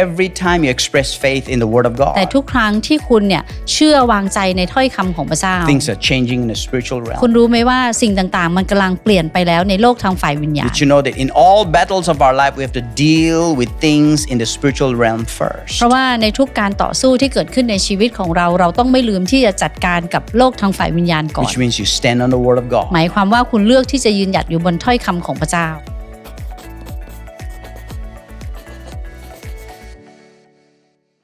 every time you express faith in the Word of แต่ God, ทุกครั้งที่คุณเนี่ยเชื่อวางใจในถ้อยคำของพระเจ้า things are changing in the spiritual คุณ realm. รู้ไหมว่าสิ่งต่างๆ มันกำลังเปลี่ยนไปแล้วในโลกทางฝ่ายวิญญาณ Did you know that in all battles of our life, we have to deal with things in the spiritual realm first? เพราะว่าในทุกการต่อสู้ที่เกิดขึ้นในชีวิตของเรา เราต้องไม่ลืมที่จะจัดการกับโลกทางฝ่ายวิญญาณก่อน Which means you stand on the Word of God. หมายความว่าคุณเลือกที่จะยืนหยัดอยู่บนถ้อยคำของพระเจ้า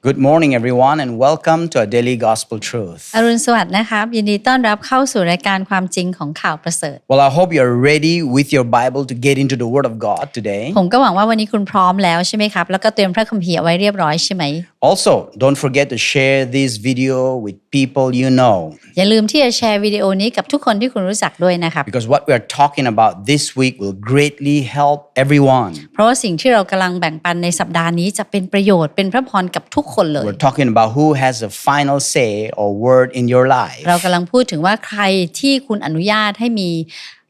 Good morning, everyone, and welcome to our daily gospel truth. อรุณสวัสดิ์นะครับ ยินดีต้อนรับเข้าสู่รายการความจริงของข่าวประเสริฐ Well, I hope you're ready with your Bible to get into the Word of God today. ผมก็หวังว่าวันนี้คุณพร้อมแล้วใช่ไหมครับ แล้วก็เตรียมพระคัมภีร์เอาไว้เรียบร้อยใช่ไหม Also, don't forget to share this video with people you know อย่าลืมที่จะแชร์วิดีโอนี้กับทุกคนที่คุณรู้จักด้วยนะครับ because what we are talking about this week will greatly help everyone. เพราะว่าสิ่งที่เรากำลังแบ่งปันในสัปดาห์นี้จะเป็นประโยชน์เป็นพระพรกับทุก คนเลย We're talking about who has a final say or word in your life. เรากำลังพูดถึงว่าใครที่คุณอนุญาตให้มี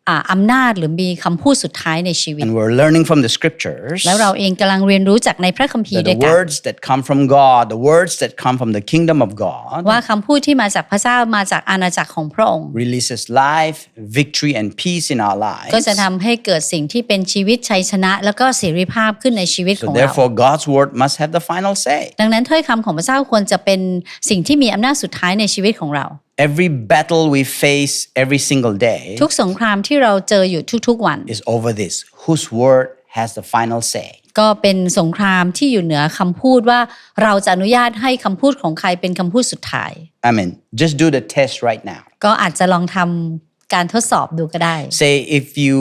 อ่าอำนาจหรือมีคำพูดสุดท้ายในชีวิต And we're learning from the scriptures แล้วเราเองกำลังเรียนรู้จากในพระคัมภีร์ that ด้วย the กัน words that come from God, the words that come from the kingdom of God, ว่าคำพูดที่มาจากพระเจ้ามาจากอาณาจักรของพระองค์ releases life, victory, and peace in our lives. ก็จะทำให้เกิดสิ่งที่เป็นชีวิตชัยชนะ แล้วก็เสรีภาพขึ้นในชีวิตข So องเรา therefore, God's word must have the final say. ดังนั้นถ้อยคำของพระเจ้าควรจะเป็นสิ่งที่มีอำนาจสุดท้ายในชีวิตของเรา Every battle we face every single day ทุกสงครามที่เราเจออยู่ทุกๆวัน is over this whose word has the final say. ก็เป็นสงครามที่อยู่เหนือคำพูดว่าเราจะอนุญาตให้คำพูดของใครเป็นคำพูดสุดท้าย I mean, just do the test right now. ก็อาจจะลองทำ การทดสอบดูก็ได้ Say if you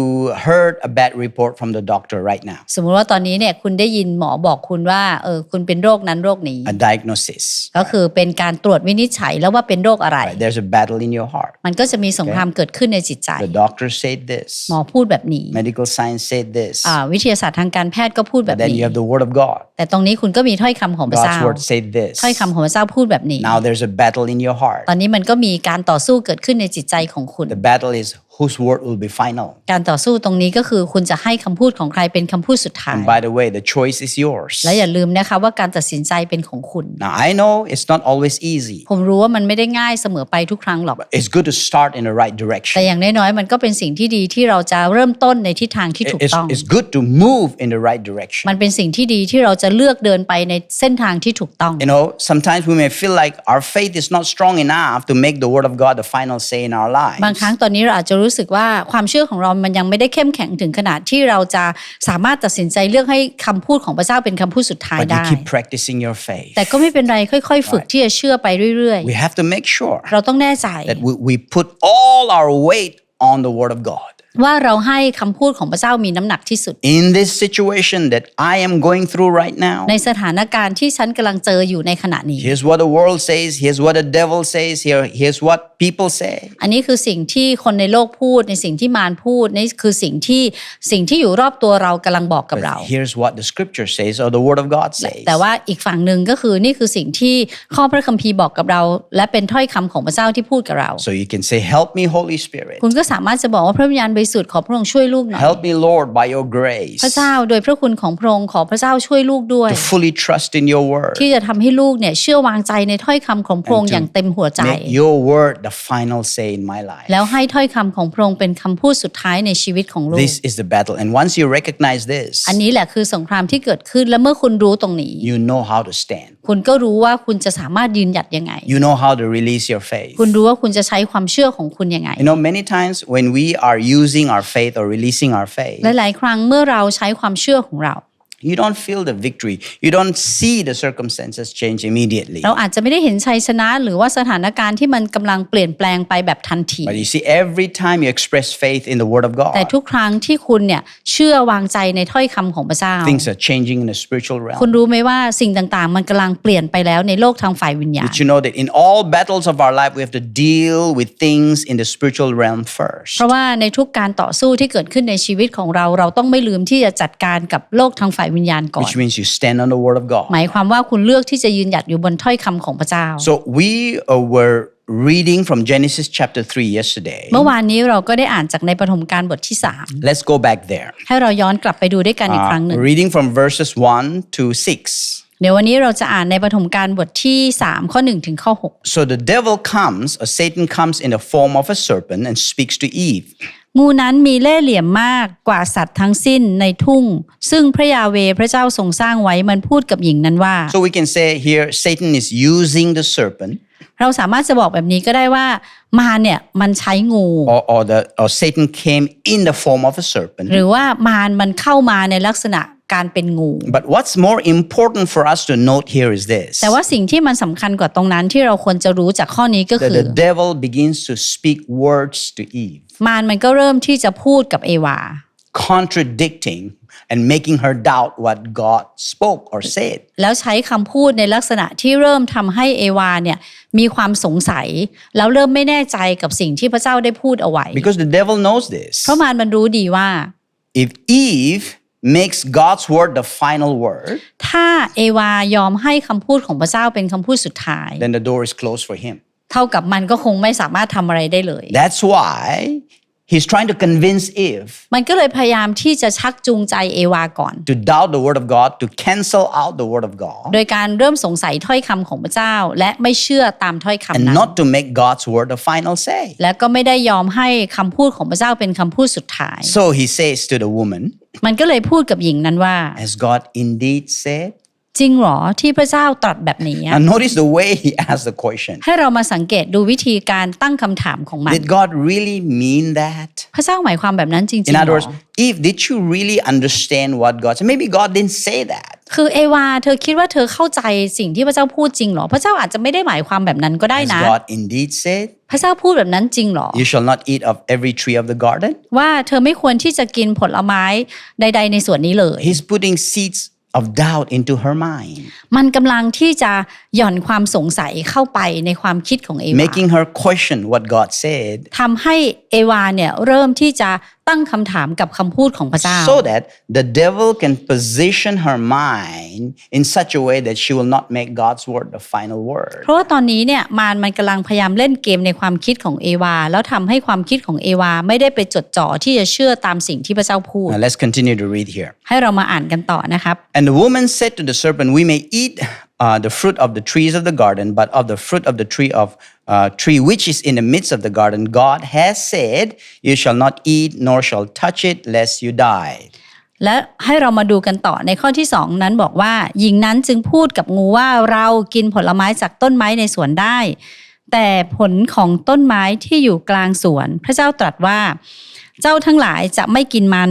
heard a bad report from the doctor right now, สมมุติว่าตอนนี้เนี่ยคุณได้ยินหมอบอกคุณว่าเออคุณเป็นโรคนั้นโรคนี้ a diagnosis. ก็คือเป็นการตรวจวินิจฉัยแล้วว่าเป็นโรคอะไร Right? There's a battle in your heart. มันก็จะมีสงครามเกิดขึ้นในจิตใจ The doctor said this. หมอพูดแบบนี้ Medical science said this. อ่าวิทยาศาสตร์ทางการแพทย์ก็พูดแบบ But then นี้ you have the word of God. แต่ตรงนี้คุณก็มีถ้อยคำของพระเจ้า God's word said this. ถ้อยคำของพระเจ้าพูดแบบนี้ Now there's a battle in your heart. ตอนนี้มันก็มีการต่อสู้เกิดขึ้นในจิตใจของคุณ The battle is whose word will be final. การต่อสู้ตรงนี้ก็คือคุณจะให้คำพูดของใครเป็นคำพูดสุดท้าย And by the way, the choice is yours. และอย่าลืมนะคะว่าการตัดสินใจเป็นของคุณ Now I know it's not always easy. ผมรู้ว่ามันไม่ได้ง่ายเสมอไปทุกครั้งหรอก It's good to start in the right แต่ direction. อย่างน้อยๆมันก็เป็นสิ่งที่ดีที่เราจะเริ่มต้นในทิศทางที่ถูก It's, ต้อง it's good to move in the right direction. มันเป็นสิ่งที่ดีที่เราจะเลือกเดินไปในเส้นทางที่ถูกต้อง You know, sometimes we may feel like our faith is not strong enough to make the word of God the final say in our บาง lives. ครั้งตอนนี้เราอาจจะรู้สึกว่าความเชื่อของเรามันยังไม่ได้เข้มแข็งถึงขนาดที่เราจะสามารถตัดสินใจเลือกให้คำพูดของพระเจ้าเป็นคำพูดสุดท้าย But you ได้ keep practicing your faith. แต่ก็ไม่เป็นไรค่อยๆ ฝึกที่จะเชื่อไปเรื่อย We have to make sure ๆเราต้องแน่ใจ that we, we put all our weight on the word of God. ว่าเราให้คำพูดของพระเจ้ามีน้ำหนักที่สุด In this situation that I am going through right now, ในสถานการณ์ที่ฉันกำลังเจออยู่ในขณะนี้ here's what the world says, here's what the devil says, here, here's what people say. อันนี้คือสิ่งที่คนในโลกพูดในสิ่งที่มารพูดนี่คือสิ่งที่สิ่งที่อยู่รอบตัวเรากำลังบอกกับ But เรา here's what the scripture says or the word of God says. แต่ว่าอีกฝั่งหนึ่งก็คือนี่คือสิ่งที่ข้อพระคัมภีร์บอกกับเรา และเป็นถ้อยคำของพระเจ้าที่พูดกับเรา So you can say, Help me, Holy Spirit. คุณก็สามารถจะบอกว่าพระวิญญาณบริสุทธิ์ขอพระองค์ช่วยลูกหน่อย Help me, Lord, by your grace พระเจ้าโดยพระคุณของพระองค์ขอพระเจ้าช่วยลูกด้วย to fully trust in your word. ที่จะทำให้ลูกเนี่ยเชื่อวางใจในถ้อยคำของพระองค์อย่างเต็มหัวใจ Make your word the final say in my life. แล้วให้ถ้อยคำของพระองค์เป็นคำพูดสุดท้ายในชีวิตของลูก This is the battle. And once you recognize this, อันนี้แหละคือสงครามที่เกิดขึ้นและเมื่อคุณรู้ตรงนี้ you know how to stand. คุณก็รู้ว่าคุณจะสามารถยืนหยัดยังไง You know how to release your faith. คุณรู้ว่าคุณจะใช้ความเชื่อของคุณยังไง You know, many times when we are using using our faith or releasing our faith, หลายๆ ครั้งเมื่อเราใช้ความเชื่อของเรา you don't feel the victory. You don't see the circumstances change immediately. เราอาจจะไม่ได้เห็นชัยชนะหรือว่าสถานการณ์ที่มันกำลังเปลี่ยนแปลงไปแบบทันที But you see, every time you express faith in the Word of แต่ God, ทุกครั้งที่คุณเนี่ยเชื่อวางใจในถ้อยคำของพระเจ้า things are changing in the spiritual คุณ realm. รู้ไหมว่าสิ่งต่างๆ มันกำลังเปลี่ยนไปแล้วในโลกทางฝ่ายวิญญาณ Did you know that in all battles of our life, we have to deal with things in the spiritual realm first? เพราะว่าในทุกการต่อสู้ที่เกิดขึ้นในชีวิตของเราเราต้องไม่ลืมที่จะจัดการกับโลกทางฝ่ายวิญญาณก่อน Which means you stand on the Word of ห God. มายความว่าคุณเลือกที่จะยืนหยัดอยู่บนถ้อยคำของพระเจ้า So we uh, were reading from Genesis chapter 3 yesterday. เมื่อวานนี้เราก็ได้อ่านจากในปฐมกาลบทที่ Let's go back there. 3ให้เราย้อนกลับไปดูด้วยกันอีกครั้งหนึ่ง Uh, reading from verses 1 to 6. เดี๋ยววันนี้เราจะอ่านในปฐมกาลบทที่ 3 ข้อ1ถึงข้อ So the devil comes, or Satan comes in the form of a serpent and speaks to Eve. งูนั้นมีเล่ห์เหลี่ยมมากกว่าสัตว์ทั้งสิ้นในทุ่ง ซึ่งพระยาเวพระเจ้าทรงสร้างไว้มันพูดกับหญิงนั้นว่า So we can say here Satan is using the serpent เราสามารถจะบอกแบบนี้ก็ได้ว่ามารเนี่ยมันใช้งู or, or the or Satan came in the form of a serpent. หรือว่ามารมันเข้ามาในลักษณะการเป็นงู But what's more important for us to note here is this แต่ว่าสิ่งที่มันสำคัญกว่าตรงนั้นที่เราควรจะรู้จากข้อนี้ก็ that คือ the devil begins to speak words to Eve, มารมันก็เริ่มที่จะพูดกับเอวา contradicting and making her doubt what God spoke or said. แล้วใช้คำพูดในลักษณะที่เริ่มทำให้เอวาเนี่ยมีความสงสัย แล้วเริ่มไม่แน่ใจกับสิ่งที่พระเจ้าได้พูดเอาไว้ Because the devil knows this. เพราะมารมันรู้ดีว่า If Eve makes God's word the final word, ถ้าเอวายอมให้คำพูดของพระเจ้าเป็นคำพูดสุดท้าย then the door is closed for him. เท่ากับมันก็คงไม่สามารถทำอะไรได้เลย That's why he's trying to convince Eve มันก็เลยพยายามที่จะชักจูงใจเอวาก่อน to doubt the word of God, to cancel out the word of God, โดยการเริ่มสงสัยถ้อยคำของพระเจ้า และไม่เชื่อตามถ้อยคำ and นั้น not to make God's word the final say. และก็ไม่ได้ยอมให้คำพูดของพระเจ้าเป็นคำพูดสุดท้าย So he says to the woman, มันก็เลยพูดกับหญิงนั้นว่า Has God indeed said? จริงเหรอที่พระเจ้าตรัสแบบนี้อะ And notice the way he asked the question. ให้เรามาสังเกตดูวิธีการตั้งคำถามของมัน Did God really mean that? พระเจ้าหมายความแบบนั้นจริง In ๆ other เหร words, อ Eve, did you really understand what God said? Maybe God didn't say that. คือเอวาเธอคิดว่าเธอเข้าใจสิ่งที่พระเจ้าพูดจริงเหรอ พระเจ้าอาจจะไม่ได้หมายความแบบนั้นก็ได้ Has นะ God indeed said, พระเจ้าพูดแบบนั้นจริงเหรอ You shall not eat of every tree of the garden? ว่าเธอไม่ควรที่จะกินผลไม้ใด ๆ ในส่วนนี้เลย He's putting seeds of doubt into her mind, มันกำลังที่จะหย่อนความสงสัยเข้าไปในความคิดของเอวา making her question what God said ทำให้เอวาเนี่ยเริ่มที่จะตั้งคำถามกับคำพูดของพระเจ้า so that the devil can position her mind in such a way that she will not make God's word the final word. เพราะว่าตอนนี้เนี่ยมารมันกำลังพยายามเล่นเกมในความคิดของเอวา แล้วทำให้ความคิดของเอวา ไม่ได้ไปจดจ่อที่จะเชื่อตามสิ่งที่พระเจ้าพูด Now let's continue to read here. ให้เรามาอ่านกันต่อนะครับ And the woman said to the serpent, We may eat uh, the fruit of the trees of the garden, but of the fruit of the tree of uh, tree which is in the midst of the garden, God has said, You shall not eat, nor shall touch it, lest you die. และให้เรามาดูกันต่อในข้อที่สองนั้นบอกว่าหญิงนั้นจึงพูดกับงูว่าเรากินผลไม้จากต้นไม้ในสวนได้ แต่ผลของต้นไม้ที่อยู่กลางสวน พระเจ้าตรัสว่า เจ้าทั้งหลายจะไม่กินมัน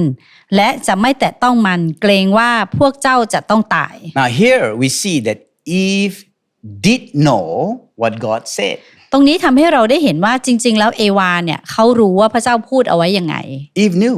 และจะไม่แตะต้องมันเกรงว่าพวกเจ้าจะต้องตาย Now, here we see that Eve did know what God said. ตรงนี้ทำให้เราได้เห็นว่าจริง ๆ แล้วเอวาเนี่ยเขารู้ว่าพระเจ้าพูดเอาไว้ยังไง Eve knew.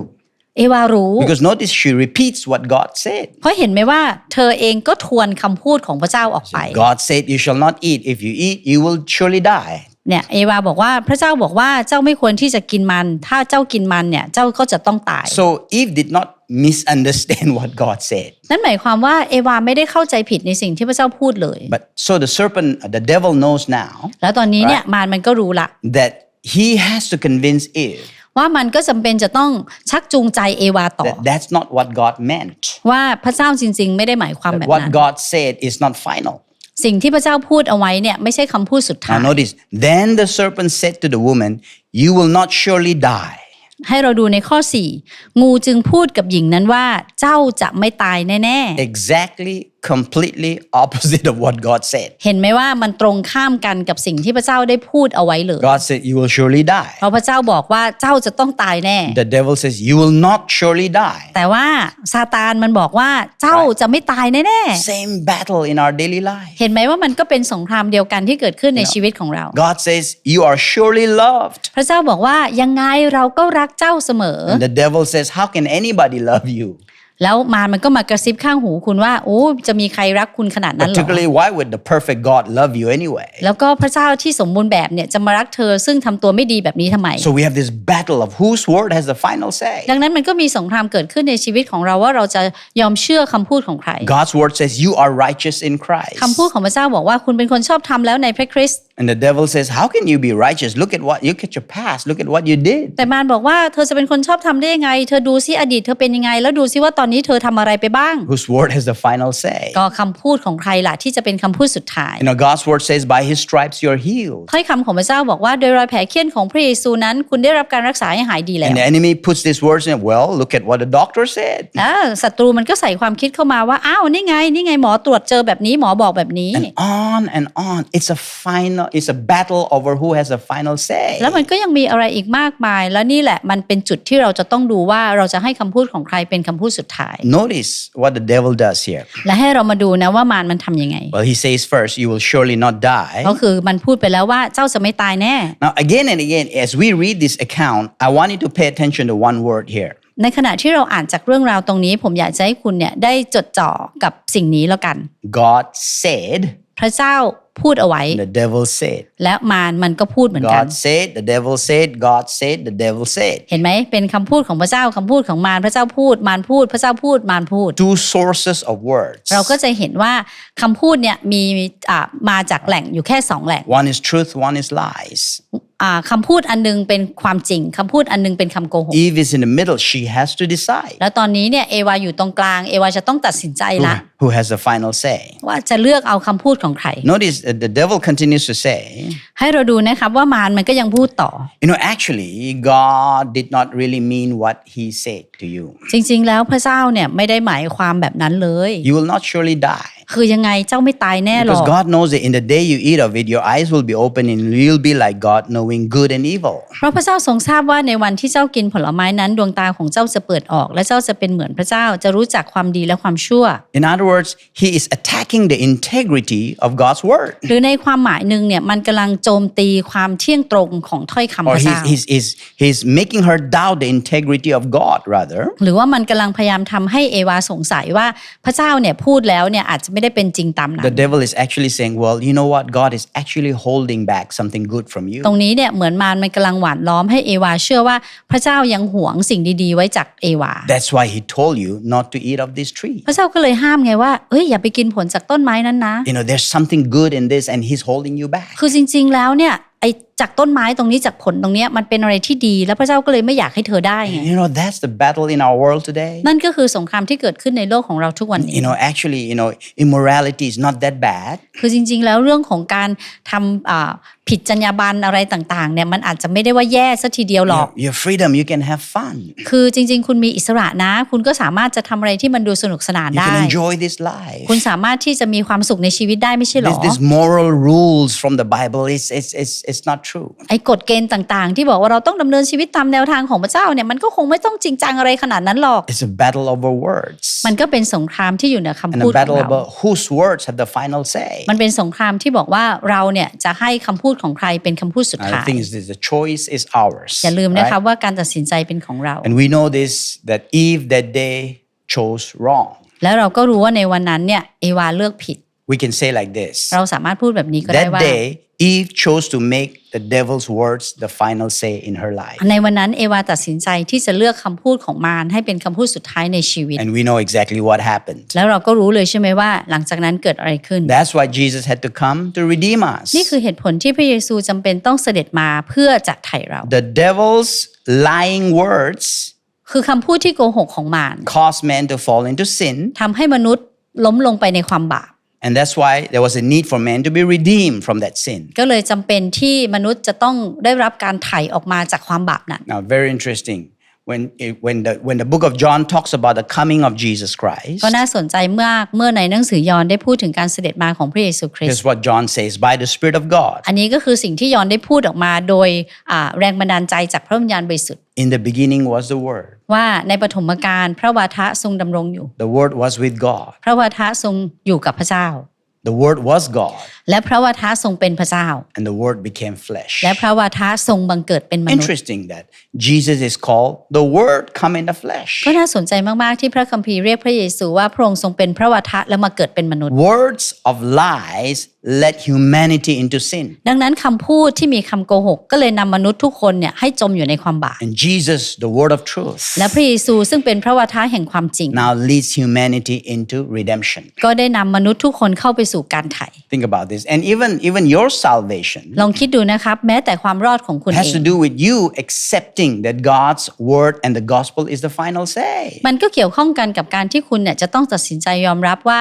เอวารู้ Because notice she repeats what God said. เพราะเห็นไหมว่าเธอเองก็ทวนคำพูดของพระเจ้าออกไป God said, You shall not eat. If you eat, you will surely die. เนี่ยเอวาบอกว่าพระเจ้าบอกว่าเจ้าไม่ควรที่จะกินมัน ถ้าเจ้ากินมันเนี่ยเจ้าก็จะต้องตาย So Eve did not misunderstand what God said. นั่นหมายความว่าเอวาไม่ได้เข้าใจผิดในสิ่งที่พระเจ้าพูดเลย But so the serpent, the devil knows now แล้วตอนนี้เนี่ยมารมันก็รู้ละ that he has to convince Eve ว่ามันก็จำเป็นจะต้องชักจูงใจเอวาต่อ that that's not what God meant. ว่าพระเจ้าจริง ๆ ไม่ได้หมายความ That แบบ what นั้น God said is not final. สิ่งที่พระเจ้าพูดเอาไว้เนี่ยไม่ใช่คำพูดสุดท้า Now ย notice, then the serpent said to the woman, You will not surely die. ให้เราดูในข้อ 4 งูจึงพูดกับหญิงนั้นว่าเจ้าจะไม่ตายแน่ Exactly, completely opposite of what God said. ๆเห็นไหมว่ามันตรงข้ามกันกับสิ่งที่พระเจ้าได้พูดเอาไว้เลย God said, You will surely die. เพราะพระเจ้าบอกว่าเจ้าจะต้องตายแน่ The devil says, You will not surely die. แต่ว่าซาตานมันบอกว่าเจ้าจะไม่ตายแน่ Same battle in our daily life. ๆเห็นไหมว่ามันก็เป็นสงครามเดียวกันที่เกิดขึ้นในชีวิตของเรา God says, You are surely loved. พระเจ้าบอกว่ายังไงเราก็รักเจ้าเสมอ And the devil says, How can anybody love you? แล้วมารมันก็มากระซิบข้างหูคุณว่าโอ้จะมีใครรักคุณขนาดนั้นเหรอ Particularly, why would the perfect God love you anyway? แล้วก็พระเจ้าที่สมบูรณ์แบบเนี่ยจะมารักเธอซึ่งทำตัวไม่ดีแบบนี้ทำไม So we have this battle of whose word has the final say. ดังนั้นมันก็มีสงครามเกิดขึ้นในชีวิตของเราว่าเราจะยอมเชื่อคำพูดของใคร God's word says, You are righteous in Christ. คำพูดของพระเจ้าบอกว่าคุณเป็นคนชอบทำแล้วในพระคริสต์ And the devil says, How can you be righteous? Look at what, look at your past. Look at what you did. แต่มารบอกว่าเธอจะเป็นคนชอบทำได้ยังไง เธอดูซิอดีตเธอเป็นยังไง แล้วดูซิว่าตอนนี้เธอทำอะไรไปบ้าง Whose word has the final say? ก็คำพูดของใครล่ะที่จะเป็นคำพูดสุดท้าย You know, God's word says, By his stripes you're healed. ถ้อยคำของพระเจ้าบอกว่าโดยรอยแผลเคี้ยนของพระเยซูนั้น คุณได้รับการรักษาให้หายดีแล้ว And the enemy puts these words in, well, look at what the doctor said. อ่าศัตรูมันก็ใส่ความคิดเข้ามาว่าอ้าวนี่ไงนี่ไงหมอตรวจเจอแบบนี้หมอบอกแบบนี้ And on and on. It's a final, it's a battle over who has the final say. แล้วมันก็ยังมีอะไรอีกมากมาย แล้วนี่แหละมันเป็นจุดที่เราจะต้องดูว่าเราจะให้คำพูดของใครเป็นคำพูดสุดท้าย Notice what the devil does here. และให้เรามาดูนะว่ามารมันทำยังไง Well, he says first, you will surely not die. ก็คือมันพูดไปแล้วว่าเจ้าจะไม่ตายแน่ Now, again and again, as we read this account, I want you to pay attention to one word here. ในขณะที่เราอ่านจากเรื่องราวตรงนี้ ผมอยากจะให้คุณเนี่ยได้จดจ่อกับสิ่งนี้แล้วกัน God said, พระเจ้า พูดเอาไว้ the devil said. และมารมันก็พูดเหมือนกัน God said, the devil said, God said, the devil said. เห็นไหมเป็นคำพูดของพระเจ้าคำพูดของมารพระเจ้าพูดมารพูด พระเจ้าพูดมารพูด Two sources of words. เราก็จะเห็นว่าคำพูดเนี่ยมีอ่ามาจากแหล่งอยู่แค่สองแหล่ง One is truth, one is lies. อ่าคำพูดอันนึงเป็นความจริงคำพูดอันนึงเป็นคำโกหก Eve is in the middle. She has to decide แล้วตอนนี้เนี่ยเอวาอยู่ตรงกลางเอวาจะต้องตัดสินใจ who, ละ who has the final say. ว่าจะเลือกเอาคำพูดของใคร Notice that the devil continues to say, ให้เราดูนะครับว่ามารมันก็ยังพูดต่อ you know, actually, God did not really mean what he said to you. จริงๆแล้วพระเจ้าเนี่ยไม่ได้หมายความแบบนั้นเลย You will not surely die. คือยังไงเจ้าไม่ตายแน่หรอ Because ก God knows that in the day you eat of it, your eyes will be open and you'll be like God, knowing good and evil. เพราะพระเจ้าทรงทราบว่าในวันที่เจ้ากินผลไม้นั้นดวงตาของเจ้าจะเปิดออก และเจ้าจะเป็นเหมือนพระเจ้าจะรู้จักความดีและความชั่ว In other words, he is attacking the integrity of God's word. หรือในความหมายหนึ่งเนี่ยมันกำลังโจมตีความเที่ยงตรงของถ้อยคำพ Or ระ he's, เจ้า he's, he's, he's making her doubt the integrity of God, rather. หรือว่ามันกำลังพยายามทำให้เอวาสงสัยว่าพระเจ้าเนี่ยพูดแล้วเนี่ยอาจจะไม่ได้เป็นจริงตามนั้ The น devil is actually saying, well, you know what? God is actually holding back something good from you. ตรงนี้เนี่ยเหมือนมารมันกำลังหวานล้อมให้เอวาเชื่อว่าพระเจ้ายังหวงสิ่งดีๆ ไว้จากเอวา That's why he told you not to eat of this tree. พระเจ้าก็เลยห้ามไงว่าเอ้ยอย่าไปกินผลจากต้นไม้นั้นนะ You know, there's something good in this and he's holding you back. คือจริง ๆแล้วเนี่ยไอ้ จากต้นไม้ตรงนี้จากผลตรงเนี้ยมันเป็นอะไรที่ดี แล้วพระเจ้าก็เลยไม่อยากให้เธอได้ไง You know, that's the battle in our world today. นั่นก็คือสงครามที่เกิดขึ้นในโลกของเราทุกวันนี้ You know, actually, you know, immorality is not that bad. คือจริง ๆ แล้วเรื่องของการทำอ่าผิดจรรยาบรรณอะไรต่างๆเนี่ยมันอาจจะไม่ได้ว่าแย่ซะทีเดียวหรอก Your, your freedom, you can have fun. คือจริง ๆ คุณมีอิสระนะ คุณก็สามารถจะทำอะไรที่มันดูสนุกสนาน You ได้ can enjoy this life. คุณสามารถที่จะมีความสุขในชีวิตได้ไม่ใช่หร This, อ this moral rules from the Bible is it's, it's, it's not true. ไอ้กฎเกณฑ์ต่างๆ ที่บอกว่าเราต้องดำเนินชีวิตตามแนวทางของพระเจ้าเนี่ยมันก็คงไม่ต้องจริงจังอะไรขนาดนั้นหรอก It's a battle over words. มันก็เป็นสงครามที่อยู่เหนือคำ And พู a ดของ battle เรา over whose words have the final say. มันเป็นสงครามที่บอกว่าเราเนี่ยจะให้คำพูดของใครเป็นคำพูดสุด And ท้า the ย thing is this, the choice is ours. อย่าลืมนะคะ right? ว่าการตัดสินใจเป็นของเรา And we know this, that Eve that day chose wrong. แล้วเราก็รู้ว่าในวันนั้นเนี่ยเอวาเลือกผิด We can say like this. เราสามารถพูดแบบนี้ก็ได้ That ว่า day, Eve chose to make the devil's words the final say in her life. ในวันนั้นเอวาตัดสินใจที่จะเลือกคำพูดของมารให้เป็นคำพูดสุดท้ายในชีวิต And we know exactly what happened. แล้วเราก็รู้เลยใช่ไหมว่าหลังจากนั้นเกิดอะไรขึ้น That's why Jesus had to come to redeem us. นี่คือเหตุผลที่พระเยซูจำเป็นต้องเสด็จมาเพื่อจะไถ่เรา The devil's lying words คือคำพูดที่โกหกของมาร caused man to fall into sin. ทำให้มนุษย์ล้มลงไปในความบาป And that's why there was a need for man to be redeemed from that sin. ก็เลยจำเป็นที่มนุษย์จะต้องได้รับการไถ่ออกมาจากความบาปนั้น Now, very interesting. When, it, when, the, when the book of John talks about the coming of Jesus Christ, ก็น่าสนใจมากเมื่อในหนังสือยอห์นได้พูดถึงการเสด็จมาของพระเยซูคริสต์ here's what John says by the Spirit of God. อันนี้ก็คือสิ่งที่ยอห์นได้พูดออกมาโดยอ่าแรงบันดาลใจจากพระวิญญาณบริสุทธิ์ In the beginning was the Word. ว่าในปฐมกาลพระวาทะทรงดำรงอยู่ The Word was with God. พระวาทะทรงอยู่กับพระเจ้า The Word was God. และพระวาทะทรงเป็นพระเจ้า And the Word became flesh. และพระวาทะทรงบังเกิดเป็นมนุษย์ Interesting that Jesus is called the Word come in the flesh. ก็น่าสนใจมาก ๆ ที่พระคัมภีร์เรียกพระเยซูว่าพระองค์ทรงเป็นพระวาทะและมาเกิดเป็นมนุษย์ Words of lies led humanity into sin. ดังนั้นคำพูดที่มีคำโกหก ก็เลยนำมนุษย์ทุกคนเนี่ยให้จมอยู่ในความบาป And Jesus, the Word of truth, และพระเยซูซึ่งเป็นพระวาทะแห่งความจริง now leads humanity into redemption. ก็ได้นำมนุษย์ทุกคนเข้าไปสู่การไถ่ Think about this. And even, even your salvation ลองคิดดูนะครับแม้แต่ความรอดของคุณเอ has ง to do with you accepting that God's word and the gospel is the final say. มันก็เกี่ยวข้องกันกับการที่คุณเนี่ยจะต้องตัดสินใจยอมรับว่า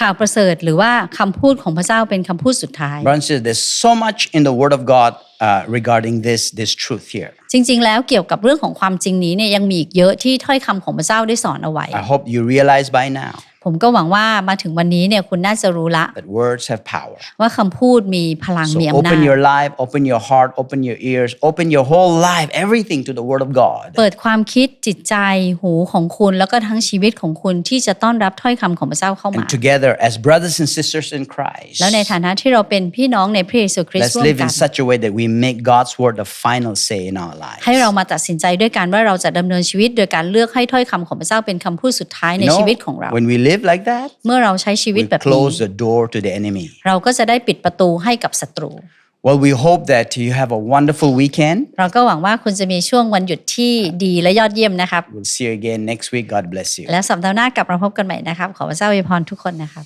ข่าวประเสริฐหรือว่าคำพูดของพระเจ้าเป็นคำพูดสุดท้าย Brothers and sisters, there's so much in the word of God uh, regarding this, this truth here. จริง ๆ แล้วเกี่ยวกับเรื่องของความจริงนี้เนี่ยยังมีอีกเยอะที่ถ้อยคำของพระเจ้าได้สอนเอาไว้ I hope you realize by now ผมก็หวังว่ามาถึงวันนี้เนี่ยคุณน่าจะรู้ละ that words have power. ว่าคำพูดมีพลัง So มีอำนา open จ your life, open your heart, open your ears, open your whole life, everything to the word of God. เปิดความคิดจิตใจหูของคุณแล้วก็ทั้งชีวิตของคุณที่จะต้อนรับถ้อยคำของพระเจ้าเข้ามา And together, as brothers and sisters in Christ, แล้วในฐานะที่เราเป็นพี่น้องในพระเยซูคริสต์ let's ร่วม live กั in น such a way that we make God's word the final say in our lives. ให้เรามาตัดสินใจด้วยกันว่าเราจะดำเนินชีวิต โดยการเลือกให้ถ้อยคำของพระเจ้าเป็นคำพูดสุดท้ายใน You know, ชีวิตของเรา when we live like that, เมื่อเราใช้ชีวิต we แบบนี้ close the door to the enemy. เราก็จะได้ปิดประตูให้กับศัตรู Well, we hope that you have a wonderful weekend. เราก็หวังว่าคุณจะมีช่วงวันหยุดที่ดีและยอดเยี่ยมนะครับ We'll see you again next week. God bless you. และสัปดาห์หน้ากลับมาพบกันใหม่นะครับ ขอพระเจ้าอวยพรทุกคนนะครับ